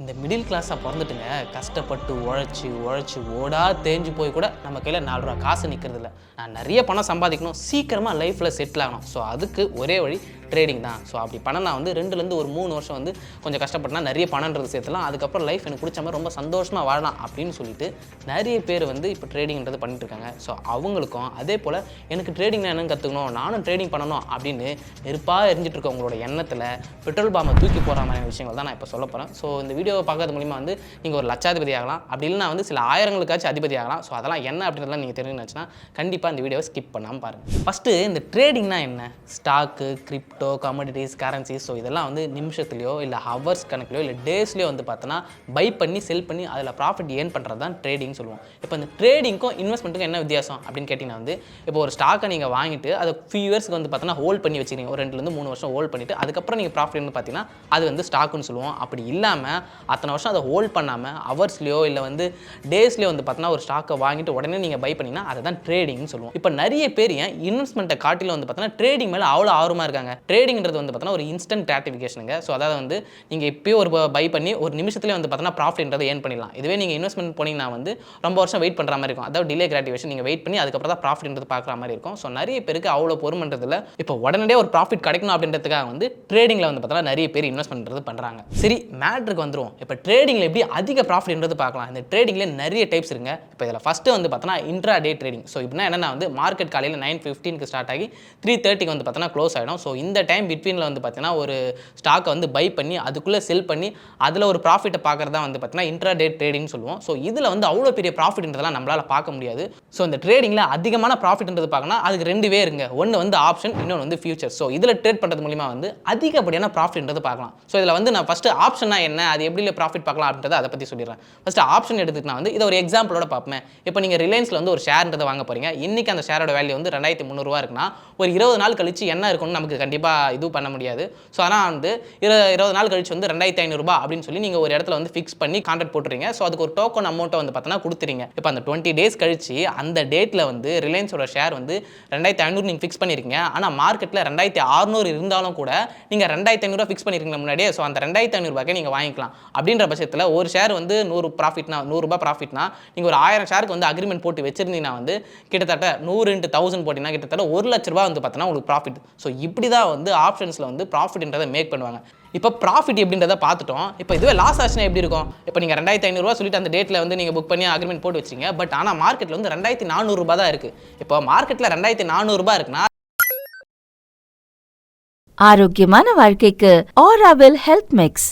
இந்த மிடில் கிளாஸாக பிறந்துட்டுங்க கஷ்டப்பட்டு உழைச்சி உழைச்சி ஓடா தேஞ்சு போய் கூட நம்ம கையில் நாலு ரூபா காசு நிற்கிறது நான் நிறைய பணம் சம்பாதிக்கணும். சீக்கிரமாக லைஃப்பில் செட்டில் ஆகணும். ஸோ அதுக்கு ஒரே வழி ட்ரேடிங் தான். ஸோ அப்படி பணம் நான் வந்து ரெண்டுலேருந்து ஒரு மூணு வருஷம் வந்து கொஞ்சம் கஷ்டப்பட்டனா நிறைய பணன்றது சேர்த்துலாம். அதுக்கப்புறம் லைஃப் எனக்கு பிடிச்ச மாதிரி ரொம்ப சந்தோஷமாக வாழலாம் அப்படின்னு சொல்லிட்டு நிறைய பேர் வந்து இப்போ ட்ரேடிங்ன்றது பண்ணிட்டு இருக்காங்க ஸோ அவங்களுக்கும் அதே போல் எனக்கு ட்ரேடிங் என்னன்னு கற்றுக்கணும் நானும் ட்ரேடிங் பண்ணணும் அப்படின்னு நெருப்பாக எரிஞ்சிட்டு இருக்க உங்களோட எண்ணத்தில் பெட்ரோல் பாம்பை தூக்கி போகிற மாதிரி விஷயங்கள் தான் நான் இப்போ சொல்ல போகிறேன் ஸோ இந்த வீடியோவை பார்க்கறது மூலிமா வந்து நீங்கள் ஒரு லட்சாதிபதி ஆகலாம். அப்படி இல்லைனா வந்து சில ஆயிரங்களுக்காச்சும் அதிபதி ஆகலாம். ஸோ அதெல்லாம் என்ன அப்படின்றதெல்லாம் நீங்கள் தெரிஞ்சுச்சுன்னா கண்டிப்பாக இந்த வீடியோவை ஸ்கிப் பண்ணாமல் பாருங்கள் ஃபஸ்ட்டு இந்த ட்ரேடிங்னா என்ன? Stock crypto commodities currency so இதெல்லாம் வந்து நிமிஷத்துலையோ இல்லை ஹவர்ஸ் கணக்குலையோ இல்லை டேஸ்லேயோ வந்து பார்த்தோன்னா பை பண்ணி செல் பண்ணி அதில் ப்ராஃபிட் ஏர்ன் பண்ணுறது தான் ட்ரேடிங் சொல்லுவோம். இப்போ இந்த ட்ரேடிங்க்கும் இன்வெஸ்ட்மெண்ட்டுக்கும் என்ன வித்தியாசம் அப்படின்னு கேட்டிங்கன்னா வந்து இப்போ ஒரு ஸ்டாக்கை நீங்கள் வாங்கிட்டு அதை ஃபியூ இயர்ஸ்க்கு வந்து பார்த்தோன்னா ஹோல்ட் பண்ணி வச்சுக்கிறீங்க ஒரு ரெண்டுலேருந்து மூணு வருஷம் ஹோல்ட் பண்ணிட்டு அதுக்கப்புறம் நீங்கள் ப்ராஃபிட் வந்து பார்த்தீங்கன்னா அது வந்து ஸ்டாக்குன்னு சொல்லுவோம். அப்படி இல்லாமல் அத்தனை வருஷம் அதை ஹோல்ட் பண்ணாமல் ஹவர்ஸ்லையோ இல்லை வந்து டேஸ்லேயோ வந்து பார்த்தோன்னா ஒரு ஸ்டாக்கை வாங்கிட்டு உடனே நீங்கள் பை பண்ணிங்கன்னா அதை தான் ட்ரேடிங்னு சொல்லுவோம். இப்போ நிறைய பேர் ஏன் இன்வெஸ்ட்மெண்ட்டை காட்டிலும் வந்து பார்த்தோன்னா ட்ரேடிங் மேலே அவ்வளோ ஆர்வமாக இருக்காங்க. ட்ரேடிங்கிறது வந்து பார்த்தோன்னா ஒரு இன்ஸ்டன்ட் கிராட்டிஃபிகேஷனுங்க ஸோ அதாவது வந்து நீங்கள் இப்போயே ஒரு பை பண்ணி ஒரு நிமிஷத்துலேயே வந்து பார்த்தோன்னா ப்ராஃபிட்ன்றதை ஏர்ன் பண்ணிடலாம். இதுவே நீங்கள் இன்வெஸ்ட்மெண்ட் போனீங்கன்னா வந்து ரொம்ப வருஷம் வெயிட் பண்ணுற மாதிரி இருக்கும். அதாவது டிலே கிராட்டிவேஷன் நீங்கள் வெயிட் பண்ணி அதுக்கப்புறம் தான் ப்ராஃபிட்ன்றது பார்க்குற மாதிரி இருக்கும். ஸோ நிறைய பேருக்கு அவ்வளோ பொறுமன்றதில்ல இப்போ உடனே ஒரு ப்ராஃபிட் கிடைக்கணும் அப்படின்றதுக்காக வந்து ட்ரேடிங்கில் வந்து பார்த்தோன்னா நிறைய பேர் இன்வெஸ்ட்மெண்ட்றது பண்ணுறாங்க சரி மேட்ருக்கு வந்துருவோம். இப்போ ட்ரேடிங்கில் எப்படி அதிக ப்ராஃபிட்ன்றது பார்க்கலாம். இந்த ட்ரேடிங்கில் நிறைய டைப்ஸ் இருங்க இப்போ இதில் ஃபஸ்ட்டு வந்து பார்த்தோன்னா இன்ட்ரா டே ட்ரேடிங் ஸோ இப்படின்னா என்னன்னா வந்து மார்க்கெட் காலையில் நைன் ஃபிஃப்டீனுக்கு ஸ்டார்ட் ஆகி த்ரீ தேர்ட்டிக்கு வந்து பார்த்தோன்னா க்ளோஸ் ஆகிடும் ஸோ இந்த டைம் பிட்வீனில் வந்து பார்த்தீங்கன்னா ஒரு ஸ்டாக்கை வந்து பை பண்ணி அதுக்குள்ளே செல் பண்ணி அதில் ஒரு ப்ராஃபிட்டை பார்க்குறது தான் வந்து பார்த்தீங்கன்னா இன்ட்ரா டே ட்ரேடிங்னு சொல்லுவோம். ஸோ இதில் வந்து அவ்வளோ பெரிய ப்ராஃபிட்ன்றதெல்லாம் நம்மளால் பார்க்க முடியாது. ஸோ இந்த ட்ரேடிங்கில் அதிகமான ப்ராஃபிட்ன்றது பார்க்கணும் அதுக்கு ரெண்டு பேர் இருங்க. ஒன்று வந்து ஆப்ஷன் இன்னொன்று வந்து ஃபியூச்சர் ஸோ இதில் ட்ரேட் பண்ணுறது மூலிமா வந்து அதிகப்படியான ப்ராஃபிட்ன்றது பார்க்கலாம். ஸோ இதில் வந்து நான் ஃபஸ்ட்டு ஆப்ஷனா என்ன அது எப்படி ப்ராஃபிட் பார்க்கலாம் அப்படின்றத அதை பற்றி சொல்லிடுறேன். ஃபஸ்ட்டு ஆப்ஷன் எடுத்துக்கிட்டா வந்து இதை ஒரு எக்ஸாம்பிளோட பார்ப்பேன். இப்போ நீங்கள் ரிலையன்ஸில் வந்து ஒரு ஷேர்ன்றதை வாங்க போறீங்க. இன்னைக்கு அந்த ஷேரோட வேல்யூ வந்து ரெண்டாயிரத்தி முந்நூறுரூவா இருக்குன்னா ஒரு இருபது நாள் கழிச்சு என்ன இருக்கும்னு நமக்கு கண்டிப்பாக இது பண்ண முடியாது. ஸோ ஆனால் வந்து இரு இருபது நாள் கழிச்சு வந்து ரெண்டாயிரத்தி ஐநூறுபா அப்படின்னு சொல்லி நீங்கள் ஒரு இடத்துல வந்து ஃபிக்ஸ் பண்ணி கான்ட்ராக்ட் போட்டுறீங்க. ஸோ அதுக்கு ஒரு டோக்கன் அமௌண்ட்டை வந்து பார்த்தோன்னா கொடுத்துறீங்க. இப்போ அந்த டுவெண்ட்டி டேஸ் கழிச்சு அந்த டேட்டில் வந்து ரிலையன்ஸோட ஷேர் வந்து ரெண்டாயிரத்தி ஐநூறு நீங்கள் ஃபிக்ஸ் பண்ணியிருக்கீங்க ஆனால் மார்க்கெட்டில் ரெண்டாயிரத்தி அறுநூறு இருந்தாலும் கூட நீங்கள் ரெண்டாயிரத்தி ஐநூறுரூவா ஃபிக்ஸ் பண்ணியிருக்கீங்க முன்னாடியே. ஸோ அந்த ரெண்டாயிரத்தி ஐநூறுபாக்கே நீங்கள் வாங்கிக்கலாம். அப்படின்ற பட்சத்தில் ஒரு ஷேர் வந்து நூறு ப்ராஃபிட்னா நூறுரூபா ப்ராஃபிட்னா நீங்கள் ஒரு ஆயிரம் ஷேருக்கு வந்து அக்ரிமெண்ட் போட்டு வச்சிருந்தீங்கன்னா வந்து கிட்டத்தட்ட நூறு இன்ட்டு தௌசண்ட் போட்டிங்கன்னா கிட்டத்தட்ட ஒரு லட்ச ரூபா வந்து பார்த்தோன்னா உங்களுக்கு ப்ராஃபிட் ஸோ இப்படி தான் வந்து ஆப்ஷன்ஸில் வந்து ப்ராஃபிட்ன்றதை மேக் பண்ணுவாங்க. இப்போ ப்ராஃபிட் எப்படின்றத பார்த்துட்டோம். இப்போ இதுவே லாஸ் ஆச்சுன்னா எப்படி இருக்கும்? இப்போ நீங்கள் ரெண்டாயிரத்தி ஐநூறுரூவா சொல்லிட்டு அந்த டேட்டில் வந்து நீங்கள் புக் பண்ணி அக்ரிமெண்ட் போட்டு வச்சிங்க பட் ஆனால் மார்க்கெட்டில் வந்து ரெண்டாயிரத்தி நானூறுரூபா தான் இருக்குது இப்போ மார்க்கெட்டில் ரெண்டாயிரத்தி நானூறுரூபா இருக்குன்னா ஆரோக்கியமான வாழ்க்கைக்கு ஆராவில் ஹெல்த் மிக்ஸ்